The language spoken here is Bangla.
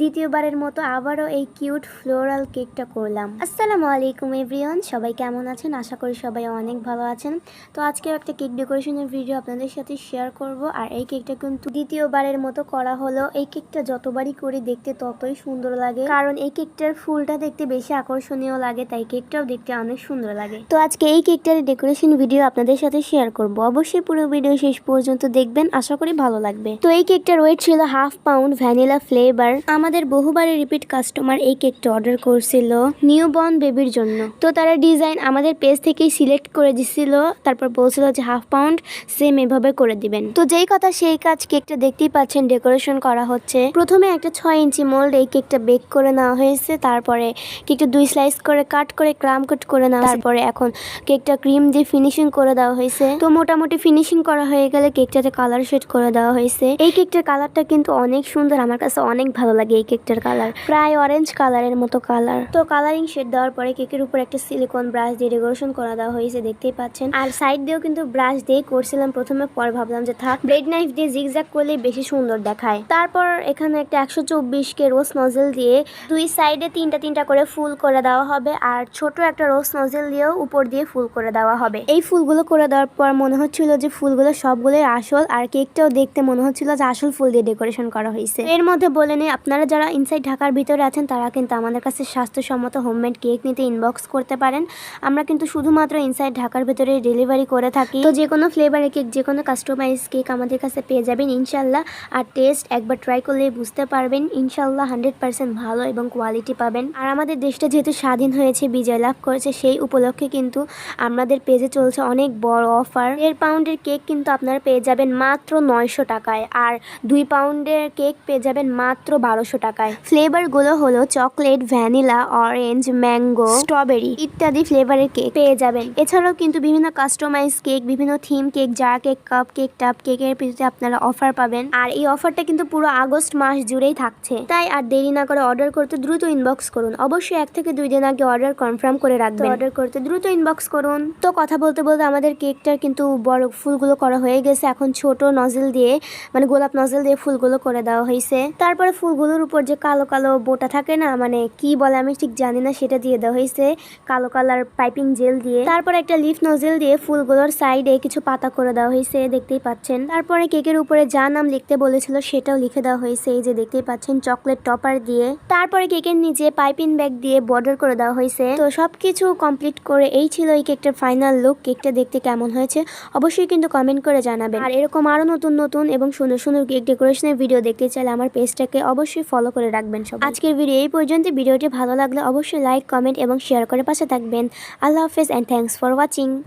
দ্বিতীয়বারের মতো আবারও এই কিউট ফ্লোরাল কেকটা করলাম। আসসালামু আলাইকুম, এভরিওয়ান। সবাই কেমন আছেন? আশা করি সবাই অনেক ভালো আছেন। তো আজকেও একটা কেক ডেকোরেশনের ভিডিও আপনাদের সাথে শেয়ার করব। আর এই কেকটা কিন্তু দ্বিতীয়বারের মতো করা হলো। এই কেকটা যতবারই করি দেখতে ততই সুন্দর লাগে। কারণ এই কেকটার ফুলটা দেখতে বেশি আকর্ষণীয় লাগে, তাই কেকটাও দেখতে অনেক সুন্দর লাগে। তো আজকে এই কেকটার ডেকোরেশন ভিডিও আপনাদের সাথে শেয়ার করব। অবশ্যই পুরো ভিডিও শেষ পর্যন্ত দেখবেন। আশা করি ভালো লাগবে। তো এই কেকটার ওয়েট ছিল হাফ পাউন্ড ভ্যানিলা ফ্লেভার। আমাদের বহুবারে রিপিট কাস্টমার এই কেকটা অর্ডার করছিল নিউ বর্ন বেবির জন্য। তো তারা ডিজাইন আমাদের পেজ থেকেই সিলেক্ট করে দিছিল, তারপর বলছিল যে হাফ পাউন্ড সেম এভাবে করে দিবেন। তো যেই কথা সেই কাজ কেকটা দেখতেই পাচ্ছেন ডেকোরেশন করা হচ্ছে। প্রথমে একটা ছয় ইঞ্চি মোল্ড এই কেকটা বেক করে নেওয়া হয়েছে, তারপরে কেকটা দুই স্লাইস করে কাট করে ক্রাম কাট করে নেওয়া তারপরে এখন কেকটা ক্রিম দিয়ে ফিনিশিং করে দেওয়া হয়েছে। তো মোটামুটি ফিনিশিং করা হয়ে গেলে কেকটাতে কালার শেড করে দেওয়া হয়েছে। এই কেকটার কালারটা কিন্তু অনেক সুন্দর, আমার কাছে অনেক ভালো লাগে। এই কেকটার কালার। প্রায় অরেঞ্জ কালারের মতো কালার। তো কালারিং শেড দেওয়ার পরে কেকের উপর একটা সিলিকন ব্রাশ দিয়ে ডেকোরেশন করা দেওয়া হয়েছে, দেখতেই পাচ্ছেন। আর সাইড দিয়েও কিন্তু ব্রাশ দিয়ে করছিলাম প্রথমে, পর ভাবলাম যে থাক। ব্রেড নাইফ দিয়ে জিগজ্যাগ করলে বেশি সুন্দর দেখায়। তারপর এখানে একটা একশো চব্বিশ কে রোজ নজেল দিয়ে দুই সাইডে তিনটা তিনটা করে ফুল করে দেওয়া হবে, আর ছোট একটা রোজ নজেল দিয়েও উপর দিয়ে ফুল করে দেওয়া হবে। এই ফুলগুলো করে দেওয়ার পর মনে হচ্ছিল যে ফুলগুলো সবগুলোই আসল, আর কেকটাও দেখতে মনে হচ্ছিল যে আসল ফুল দিয়ে ডেকোরেশন করা হয়েছে। এর মধ্যে বলে নেই, আপনারা যারা ইনসাইড ঢাকার ভিতরে আছেন, তারা কিন্তু আমাদের কাছে স্বাস্থ্যসম্মত হোমমেড কেক নিতে ইনবক্স করতে পারেন। আমরা কিন্তু শুধুমাত্র ইনসাইড ঢাকার ভিতরে ডেলিভারি করে থাকি। তো যে কোনো ফ্লেভারের কেক যে কোনো কাস্টমাইজ কেক আমাদের কাছে পেয়ে যাবেন ইনশাল্লাহ। আর টেস্ট একবার ট্রাই করলে বুঝতে পারবেন। ইনশাল্লাহ হান্ড্রেড পার্সেন্ট ভালো এবং কোয়ালিটি পাবেন। আর আমাদের দেশটা যেহেতু স্বাধীন হয়েছে, বিজয় লাভ করেছে, সেই উপলক্ষে কিন্তু আমাদের পেজে চলছে অনেক বড় অফার দেড় পাউন্ডের কেক কিন্তু আপনারা পেয়ে যাবেন মাত্র নয়শো টাকায়। আর দুই পাউন্ডের কেক পেয়ে যাবেন মাত্র বারোশো টাকায়। ফ্লেভারগুলো হলো chocolate, vanilla, orange, mango, strawberry ইত্যাদি ফ্লেভারের কেক পেয়ে যাবেন। এছাড়াও কিন্তু বিভিন্ন কাস্টমাইজ কেক, বিভিন্ন theme cake jar cake cup cake টাপ কেকের পিছনে আপনারা অফার পাবেন। আর এই অফারটা কিন্তু পুরো আগস্ট মাস জুড়েই থাকছে। তাই আর দেরি না করে অর্ডার করতে দ্রুত ইনবক্স করুন। অবশ্যই এক থেকে দুই দিন আগে অর্ডার কনফার্ম করে রাখবেন। অর্ডার করতে দ্রুত ইনবক্স করুন। তো কথা বলতে বলতে আমাদের কেকটার কিন্তু বড় ফুলগুলো করা হয়ে গেছে। এখন ছোট নজল দিয়ে মানে গোলাপ নজল দিয়ে ফুলগুলো করে দেওয়া হয়েছে। তারপরে ফুলগুলোর উপর যে কালো কালো বোটা থাকে না মানে কি বলে আমি ঠিক জানি না, সেটা দিয়ে দেওয়া হয়েছে কালো কালার পাইপিং জেল দিয়ে। তারপরে একটা লিফ নজেল দিয়ে ফুলগুলোর সাইডে কিছু পাতা করে দেওয়া হয়েছে, দেখতেই পাচ্ছেন। তারপরে কেকের উপরে যা নাম লিখতে বলেছিল, সেটাও লিখে দেওয়া হয়েছে, এই যে দেখতেই পাচ্ছেন চকলেট টপার দিয়ে। তারপরে কেকের নিচে পাইপিং ব্যাগ দিয়ে বর্ডার করে দেওয়া হয়েছে। তো সবকিছু কমপ্লিট করে এই ছিল এই কেকটার ফাইনাল লুক, কেকটা দেখতে কেমন হয়েছে, অবশ্যই কিন্তু কমেন্ট করে জানাবেন। আর এরকম আরও নতুন নতুন এবং সুন্দর সুন্দর কেক ডেকোরেশনের ভিডিও দেখতে চাইলে আমার পেজটাকে অবশ্যই ফলো করে রাখবেন সব আজকের ভিডিও এই পর্যন্ত ভিডিওটি ভালো লাগলে অবশ্যই লাইক কমেন্ট এবং শেয়ার করে পাশে থাকবেন। আল্লাহ হাফেজ অ্যান্ড থ্যাংকস ফর ওয়াচিং